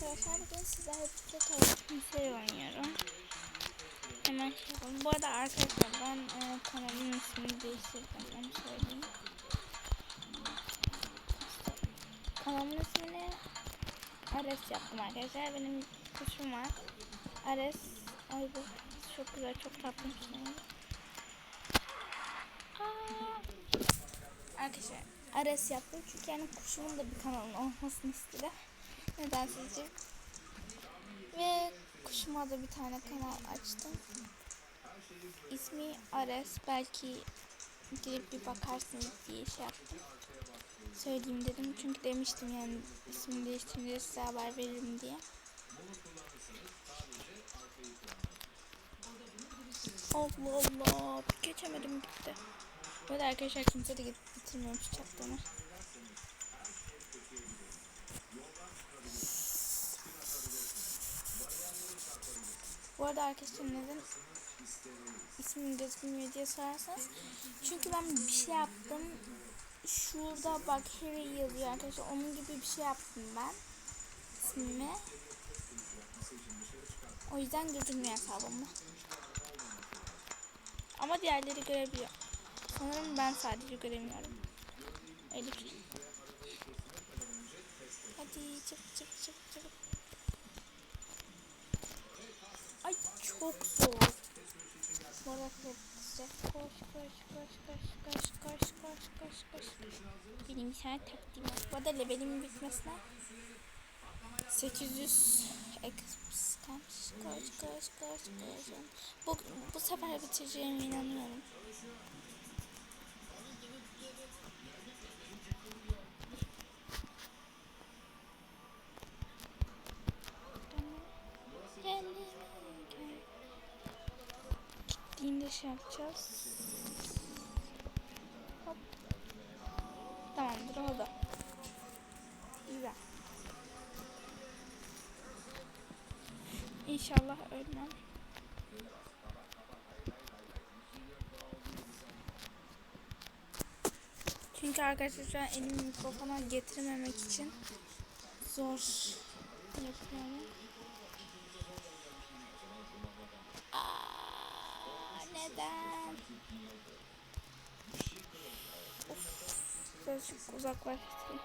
arkadaşlar bugün sizlerle birlikte tavuk kimseyi oynuyorum. Hemen şey yapalım. Bu arada arkadaşlar ben e, kanalın ismini değiştirdim onu söyleyeyim. Kanalın ismini Ares yaptım arkadaşlar. Benim kuşum var. Ares. Ay bu çok güzel çok tatlı bir şey. Arkadaşlar Ares yaptım çünkü yani kuşumun da bir kanalın olmasını istedim. Neden sizce? Ve kuşuma da bir tane kanal açtım. İsmi Ares. Belki girip bir bakarsınız diye şey yaptım. Söyleyeyim dedim. Çünkü demiştim yani ismini değiştirince size haber veririm diye. Allah Allah. Geçemedim gitti. Arada arkadaşlar kimse de gidip bitirmemiş çaktığını. Bu arada arkadaşlar neden ismim gözükmüyor diye sorarsanız çünkü ben bir şey yaptım. Şurada bak Harry yazıyor arkadaşlar. Onun gibi bir şey yaptım ben ismimi. O yüzden gözükmüyor hesabımda. Ama diğerleri görebiliyor. Sanırım ben sadece göremiyorum. Öyle şey hadi çık çık Zor. Bu arada size koş koş koş koş koş koş koş koş koş. Benim bir tane taktiğim var. Bu arada levelimin bitmesine 800 XP kalmış. Koş koş koş koş. Bu, bu sefer bitireceğime inanıyorum. Yapacağız. Hop. Tamamdır oldu. Güzel. İnşallah ölmem. Çünkü arkadaşlar şu elimi mikrofona getirmemek için zor yapıyorum. Neden? Of, birazcık uzaklaştırayım.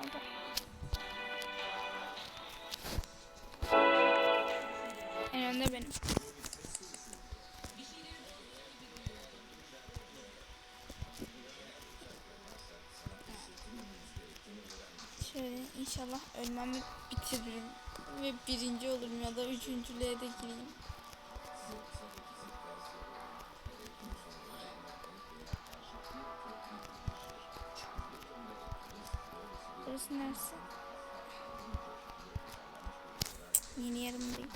Aga. En benim. Şöyle inşallah ölmemi bitiririm ve birinci olurum ya da üçüncülüğe de gireyim. Neresi? Yeni yerimdeyim.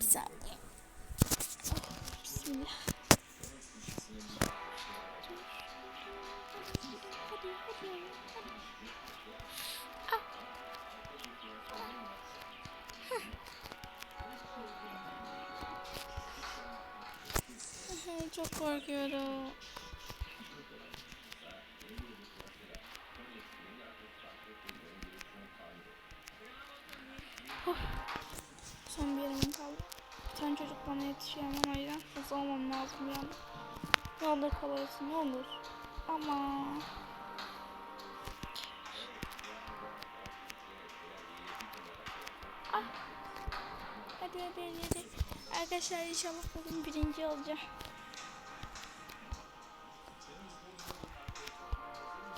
Bir saniye. Bismillah. Ah. Çok korkuyorum. Son bir yerim kaldı. Bir tane çocuk bana hemen o yüzden hızlı olmam lazım yani. Ne olur kalırsın ne olur. Ama Ah. Hadi hadi hadi. Arkadaşlar inşallah bugün birinci olacağım.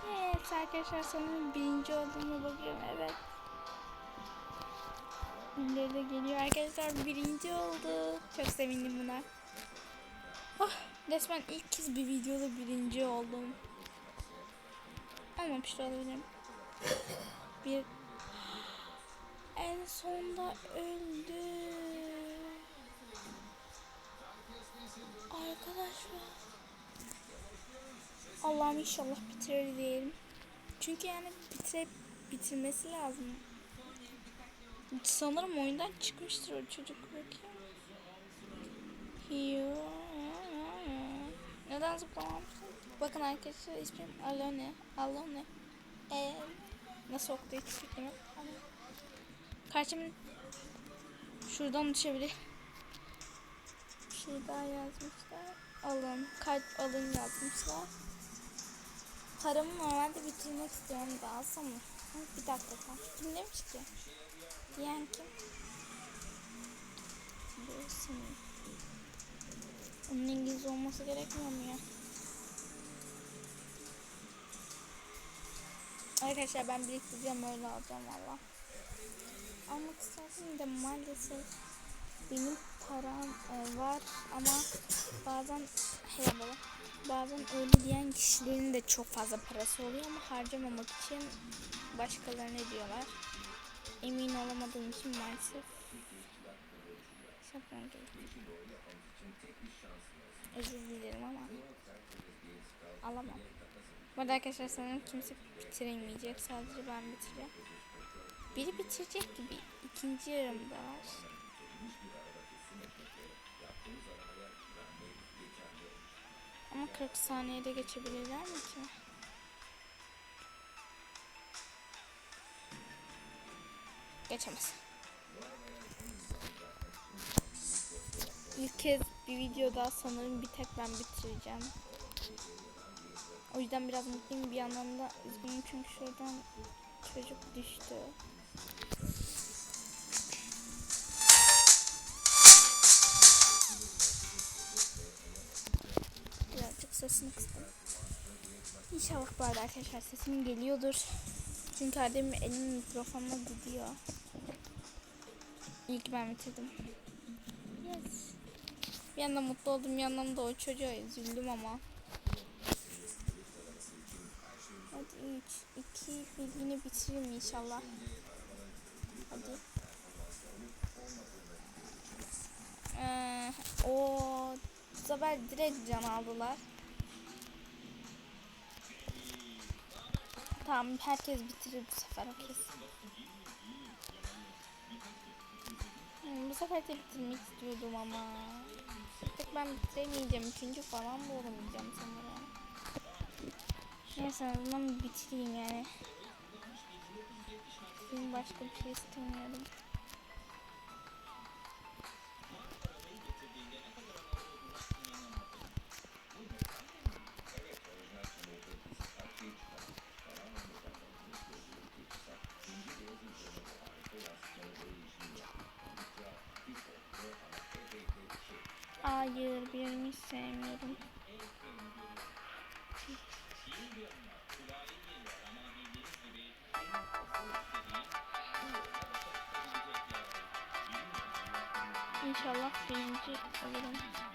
Evet arkadaşlar sanırım birinci olduğumu bakıyorum evet. Birileri de geliyor arkadaşlar birinci oldu. Çok sevindim buna. Oh, resmen ilk kez bir videoda birinci oldum. Olmamış da olabilirim. Bir en sonda öldü. Arkadaşlar. Allah'ım inşallah bitirir diyelim. Çünkü yani bitire, bitirmesi lazım. Sanırım oyundan çıkmıştır o çocuk bakayım. Yo. Neden zıplamamışsın? Bakın arkadaşlar ismim Alone. Alone. Eee Nasıl okudu hiç fikrim yok. Karşımın şuradan düşebilir. Bir şey daha yazmışlar. Alın. Kalp alın yazmışlar. Paramı normalde bitirmek istiyorum da alsam mı? Bir dakika. Kim demiş ki? Diyen kim? Burası mı? Onun İngilizce olması gerekmiyor mu ya? Arkadaşlar ben biriktireceğim öyle alacağım valla. Almak istersin de maalesef benim param e, var ama bazen helal baba. Bazen öyle diyen kişilerin de çok fazla parası oluyor ama harcamamak için başkalarına diyorlar. Emin olamadığım için maalesef şapkam gerekiyor. Özür dilerim ama alamam. Bu arada arkadaşlar sanırım kimse bitiremeyecek. Sadece ben bitireceğim. Biri bitirecek gibi. ikinci yarımda var. Ama 40 saniyede geçebilirler mi ki? Geçemez. İlk kez bir video daha sanırım bir tek ben bitireceğim. O yüzden biraz mutluyum bir yandan da üzgünüm çünkü şuradan çocuk düştü. Birazcık sesini kıstım. İnşallah bu arada arkadaşlar sesim geliyordur. Çünkü Erdem'in elim mikrofonla gidiyor. İyi ki ben bitirdim. Yes. Bir yandan mutlu oldum, bir yandan da o çocuğa üzüldüm ama. Hadi 3, 2, 1 yine bitiririm inşallah. Hadi. Ee, o bu sefer direkt can aldılar. Tamam herkes bitirir bu sefer o kesin. Hmm, bu sefer de bitirmek istiyordum ama. Tek ben bitiremeyeceğim. Üçüncü falan mı olamayacağım sanırım. Neyse en bitireyim yani. Benim başka bir şey istemiyorum. Hayır, birini hiç sevmiyorum. İnşallah birinci olurum.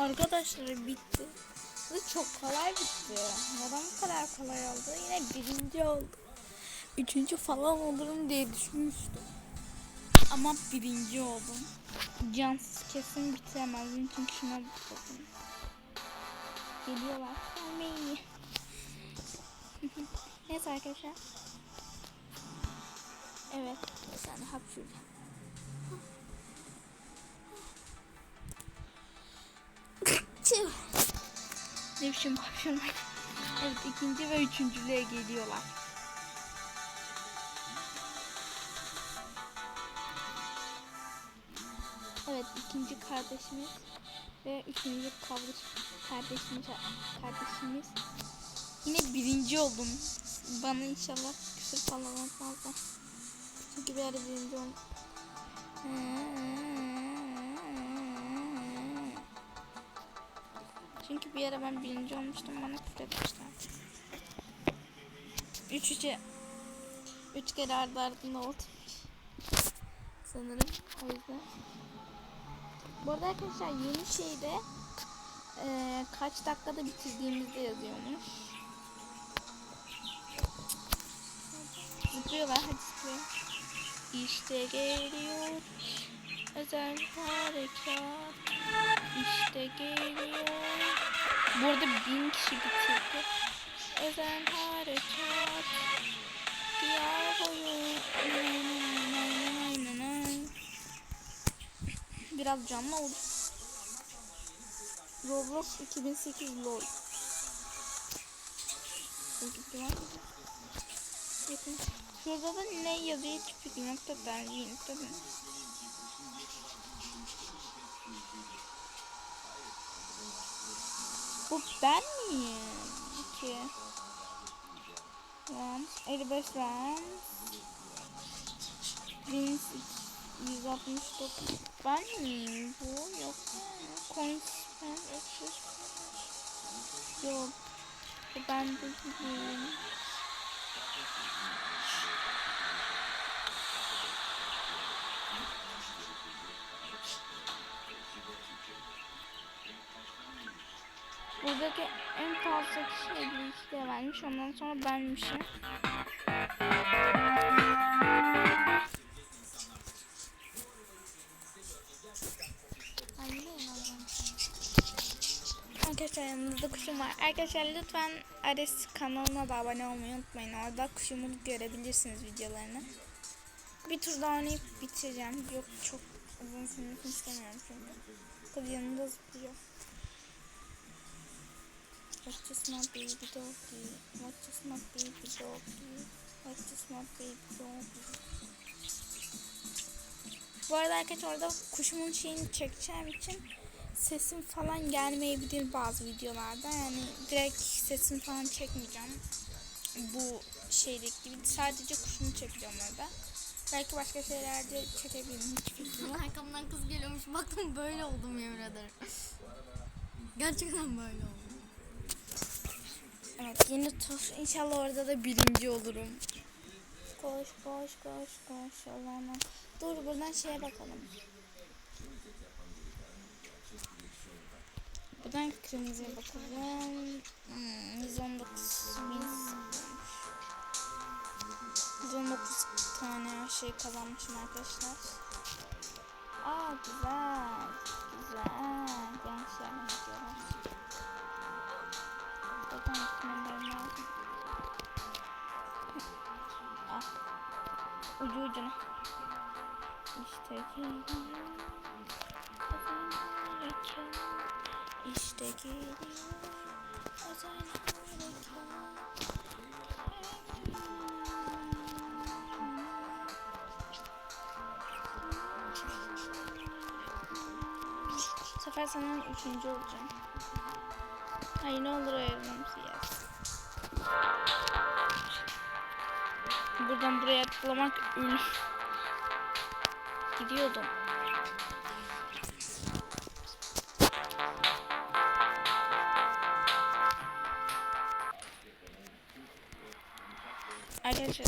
Arkadaşlar bitti. Bu çok kolay bitti. Neden bu kadar kolay oldu? Yine birinci oldu. Üçüncü falan olurum diye düşünmüştüm. Ama birinci oldum. Cansız kesin bitiremezdim çünkü şuna bakın. Geliyorlar. Gelmeyin. Neyse arkadaşlar. Evet. Bir tane hapşuracağım. Tüh. Ne biçim hapşurmak. Evet ikinci ve üçüncülüğe geliyorlar. Evet ikinci kardeşimiz ve üçüncü kardeş, kardeşimiz, kardeşimiz. Yine birinci oldum. Bana inşallah küfür falan atmazlar. Çünkü bir ara birinci oldum. Çünkü bir ara ben birinci olmuştum bana küfür etmişler. Üç üçe üç kere ardı ardında oldu. Sanırım o yüzden. Bu arada arkadaşlar yeni şeyde eee, kaç dakikada bitirdiğimizde yazıyormuş. Zıplıyorlar hadi zıplıyor. İşte geliyor. Özel harekat işte geliyor. Bu arada bin kişi bitirdi. Özel harekat diyar boyu. Biraz canlı oldu. Roblox 2008 LOL. Şurada da ne yazıyor hiç fikrim yok da dergi Bu ben miyim? Ki. Rams. 55 Rams. 1169. Ben miyim bu? Yok. Coins. Ben öksüz. Yok. Bu ben değilim. Buradaki en fazla kişi 52 de vermiş. Ondan sonra benmişim. Arkadaşlar yanımızda kuşum var. Arkadaşlar lütfen Ares kanalına da abone olmayı unutmayın. Orada kuşumu görebilirsiniz videolarını. Bir tur daha oynayıp bitireceğim. Yok çok uzun sürmesini istemiyorum çünkü. Kız yanında zıplıyor. What's just my baby doggy? What's just my baby doggy? What's just my baby doggy? Bu arada arkadaşlar orada kuşumun şeyini çekeceğim için sesim falan gelmeyebilir bazı videolarda. Yani direkt sesim falan çekmeyeceğim. Bu şeydeki gibi sadece kuşumu çekeceğim orada. Belki başka şeyler de çekebilirim hiç fikrim. Arkamdan kız geliyormuş. Baktım böyle oldum yemin ederim. Gerçekten böyle oldum. Evet yeni tur. İnşallah orada da birinci olurum. Koş koş koş koş. Allah'ım. Dur buradan şeye bakalım. Buradan kırmızıya bakalım. Hmm, 119 bin. 119 tane şey kazanmışım arkadaşlar. Aa güzel. Güzel. Gençler ne Ucu ucuna. İşte geliyor. İşte geliyor. Bu sefer sanırım üçüncü olacağım. Hayır ne olur ayrılmamızı yaz. Buradan buraya atlamak ün. Gidiyordum. Arkadaşlar.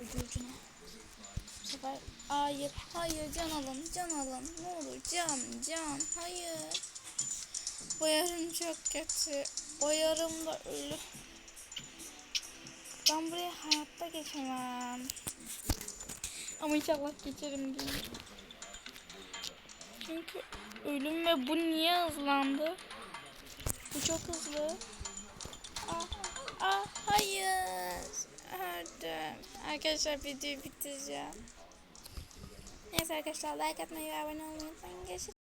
Ucu ucuna. Bu sefer hayır hayır can alın can alın ne olur can can hayır. Bu yarım çok kötü. O yarım da ölü. Ben buraya hayatta geçemem. Ama inşallah geçerim diye. Çünkü ölüm ve bu niye hızlandı? Bu çok hızlı. Ah, ah hayır. Öldüm. Arkadaşlar videoyu bitireceğim. Neyse arkadaşlar like atmayı ve abone olmayı unutmayın.